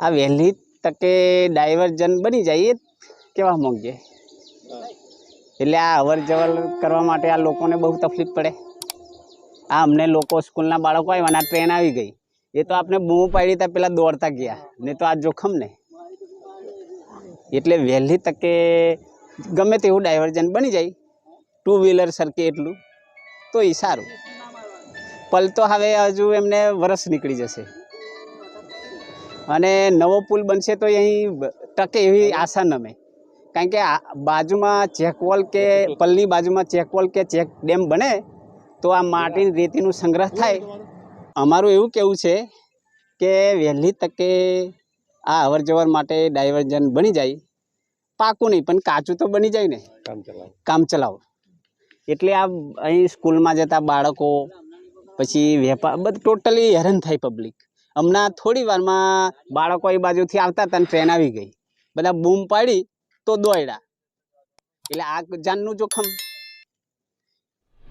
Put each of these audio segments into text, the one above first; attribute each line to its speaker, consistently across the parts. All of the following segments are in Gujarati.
Speaker 1: આ વહેલી તકે ડાયવર્જન બની જાય એ કેવા માંગીએ એટલે આ અવર જવર કરવા માટે આ લોકોને બહુ તકલીફ પડે. આ અમને લોકો સ્કૂલના બાળકો આવ્યા અને આ ટ્રેન આવી ગઈ. એ તો આપણે બૂમ પાડી ત્યાં પેલા દોડતા ગયા. ને તો આ જોખમ ને એટલે વહેલી તકે ગમે તેવું ડાયવર્જન બની જાય. ટુ વ્હીલર સરકે એટલું. તો એ સારું. પલ તો હવે હજુ એમને વરસ નીકળી જશે. અને નવો પુલ બનશે તો અહીં ટકે એવી આશા નમે કારણ કે આ બાજુમાં ચેકવોલ કે પલની બાજુમાં ચેકવોલ કે ચેક ડેમ બને તો આ માટી રેતીનું સંગ્રહ થાય. અમારું એવું કેવું છે કે વહેલી તકે આ અવર જવર માટે ડાયવર્ઝન બની જાય. પાકું નહીં પણ કાચું તો બની જાય ને. કામ ચલાવો. એટલે આ અહીં સ્કૂલમાં જતા બાળકો પછી વેપાર બધું ટોટલી હેરાન થાય પબ્લિક હમણાં થોડી વારમાં બાળકો એ બાજુથી આવતા હતા ટ્રેન આવી ગઈ. બધા બૂમ પાડી તો દોડ્યા એટલે આ જાનનું જોખમ.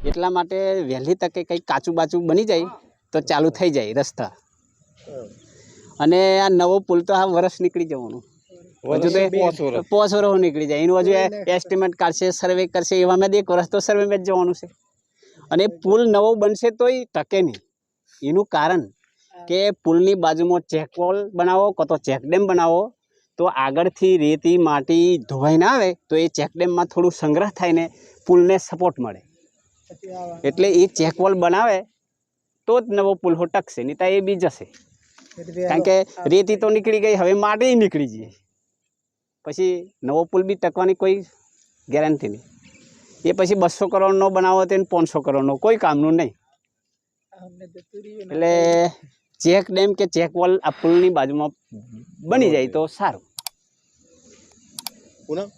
Speaker 1: એટલા માટે વહેલી તકે કંઈક કાચું બાચું બની જાય તો ચાલુ થઈ જાય રસ્તા. અને આ નવો પુલ તો આ વરસ નીકળી જવાનું. હજુ તો પોસ વરસ નીકળી જાય. એનું હજુ એસ્ટિમેટ કાઢશે સર્વે કરશે એવા મેં એક વર્ષ તો સર્વે મેં જવાનું છે. અને પુલ નવો બનશે તોય ટકે નહીં. એનું કારણ કે પુલની બાજુમાં ચેકવોલ બનાવો કાં તો ચેકડેમ બનાવો તો આગળથી રેતી માટી ધોવાઈ ના આવે તો એ ચેકડેમમાં થોડું સંગ્રહ થાય ને પુલને સપોર્ટ મળે. એટલે એ ચેકવોલ બનાવે તો જ નવો પુલ હો ટકશે નહીં તો એ બી જશે. કારણ કે રેતી તો નીકળી ગઈ હવે માટી નીકળી જઈએ પછી નવો પુલ બી ટકવાની કોઈ ગેરંટી નહીં. એ પછી બસો કરોડનો બનાવો તો પાંચસો કરોડનો કોઈ કામનું નહીં. એટલે ચેક ડેમ કે ચેક વોલ આ પુલની બાજુમાં બની જાય તો સારું.
Speaker 2: પૂનમ?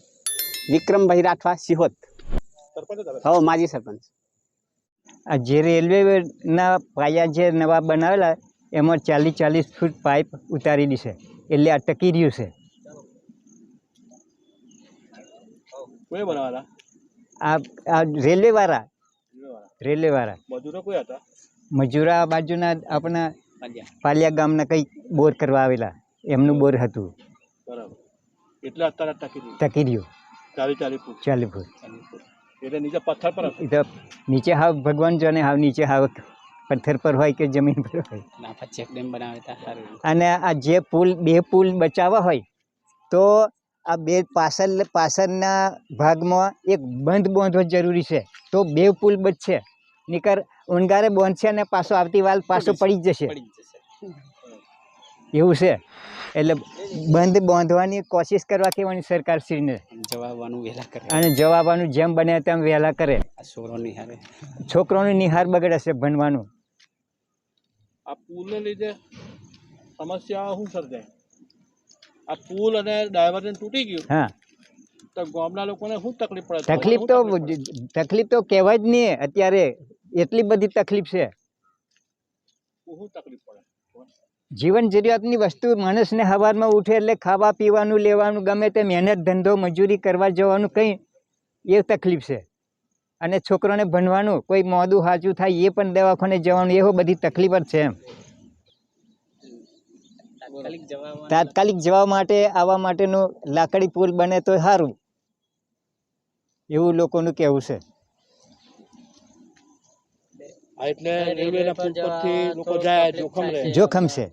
Speaker 1: વિક્રમભાઈ રાઠવા સિહોત
Speaker 2: સરપંચ હતા
Speaker 1: હો માજી સરપંચ.
Speaker 3: આ જે રેલવેના પાયા જે નવા બનાવેલા એમાં ચાલીસ ચાલીસ ફૂટ પાઇપ ઉતારી દીશે. એટલે આ ટકી રહ્યું છે. આ આ રેલવેવાળા.
Speaker 2: રેલવેવાળા.
Speaker 3: રેલવેવાળા.
Speaker 2: મજૂરો કોઈ હતા?
Speaker 3: મજૂરા બાજુના આપણા પાલિયા. ગામના કંઈક બોર કરવા આવેલા. એમનું બોર હતું.
Speaker 2: બરાબર. એટલે અત્યારે ટકી
Speaker 3: રહ્યું
Speaker 2: ચાલી ચાલી ફૂટ.
Speaker 3: ચાલી ફૂટ.
Speaker 2: એટલે નીચે પથ્થર પર હતું
Speaker 3: એ તો નીચે હાવ ભગવાન જાણે હાવ નીચે હાવ પથ્થર પર હોય કે જમીન પર હોય.
Speaker 1: ચેક ડેમ બનાવે
Speaker 3: અને આ જે પુલ બે પુલ બચાવવા હોય તો આ બે પાછળ પાછળના ભાગમાં એક બંધ બાંધવો જરૂરી છે. તો બે પુલ બચશે. નીકર ઉનગારે બોંધશે અને પાછો આવતી વાલ પાછો પડી જશે.
Speaker 1: જશે.
Speaker 3: એવું છે. એટલે બંધ બાંધવાની કોશિશ કરવા કહેવાની સરકારશ્રીને
Speaker 1: જવાબવાનું વહેલા કરે.
Speaker 3: અને જવાબવાનું જેમ બને તેમ વહેલા કરે.
Speaker 1: છોકરો સોરો
Speaker 3: છોકરોનો નિહાર બગડે છે ભણવાનું.
Speaker 2: આ પુલને લીધે સમસ્યા શું સર્જાય? આ પુલ અને ડાયવર્ઝન તૂટી ગયું.
Speaker 3: હા.
Speaker 2: તો ગામના લોકોને શું તકલીફ પડે?
Speaker 3: તકલીફ તો તકલીફ તો કહેવાય જ નહીં. અત્યારે એટલી બધી તકલીફ છે. જીવન જરૂરિયાતની વસ્તુ માણસને સવારમાં ઉઠે એટલે ખાવા પીવાનું લેવાનું ગમે તે મહેનત ધંધો મજૂરી કરવા જવાનું કંઈ એ તકલીફ છે. અને છોકરોને ભણવાનું કોઈ મોદું સાચું થાય એ પણ દવાખાને જવાનું એવો બધી તકલીફ જ છે એમ.
Speaker 1: તાત્કાલિક
Speaker 3: જવા માટે આવવા માટેનું લાકડી પુલ બને તો સારું. એવું લોકોનું કહેવું છે.
Speaker 2: એટલે રેલવેના પુલ પરથી લોકો જાય જોખમ રહે.
Speaker 3: જોખમ છે.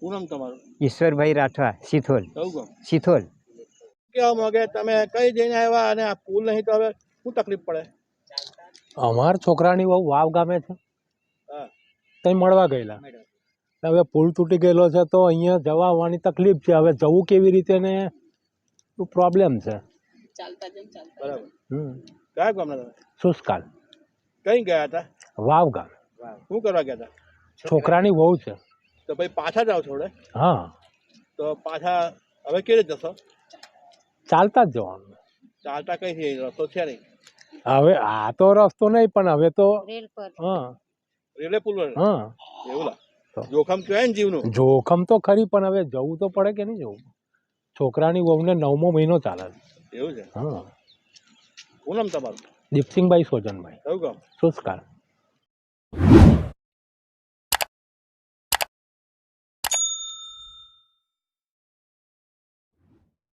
Speaker 2: પૂનમ તમારું?
Speaker 3: ઈશ્વરભાઈ રાઠવા સિથોલ
Speaker 2: કહું ગામ?
Speaker 3: સિથોલ
Speaker 2: કેવા માંગે? તમે કઈ જઈને આવ્યા અને આ પુલ નહીં તો હવે શું તકલીફ પડે?
Speaker 4: અમાર છોકરાની બહુ વાવ ગામે છે.
Speaker 2: હા.
Speaker 4: ત્યાં મળવા ગયેલા. હવે પુલ તૂટી ગયેલો છે તો અહીંયા જવા આવવાની તકલીફ છે. હવે જવું કેવી રીતે ને પ્રોબ્લેમ છે.
Speaker 2: બરાબર
Speaker 4: હમ.
Speaker 2: કયા ગામના તમે?
Speaker 4: શુષ્કાલ
Speaker 2: કઈ ગયા હતા?
Speaker 4: વાવ ગામ.
Speaker 2: શું કરવા ગયા હતા?
Speaker 4: છોકરાની વહુ છે.
Speaker 2: તો ભાઈ પાછા જાઓ થોડે
Speaker 4: હા.
Speaker 2: તો પાછા હવે કેવી રીતે જશો?
Speaker 4: ચાલતા જ જવાનું.
Speaker 2: ચાલતા કઈ છે? રસ્તો છે નહીં.
Speaker 4: હવે આ તો રસ્તો નહીં પણ હવે તો હા.
Speaker 2: રેલવે પુલ પર?
Speaker 4: હા.
Speaker 2: એવું
Speaker 4: તો.
Speaker 2: જોખમ તો હે ને જીવનું?
Speaker 4: જોખમ તો ખરી પણ હવે જવું તો પડે કે નહીં જવું? છોકરાની વહુને નવમો મહિનો ચાલે
Speaker 2: એવું છે?
Speaker 4: હા.
Speaker 2: પૂનમ તમારું?
Speaker 4: દીપસિંહભાઈ સોજનભાઈ. સુસ્કાર.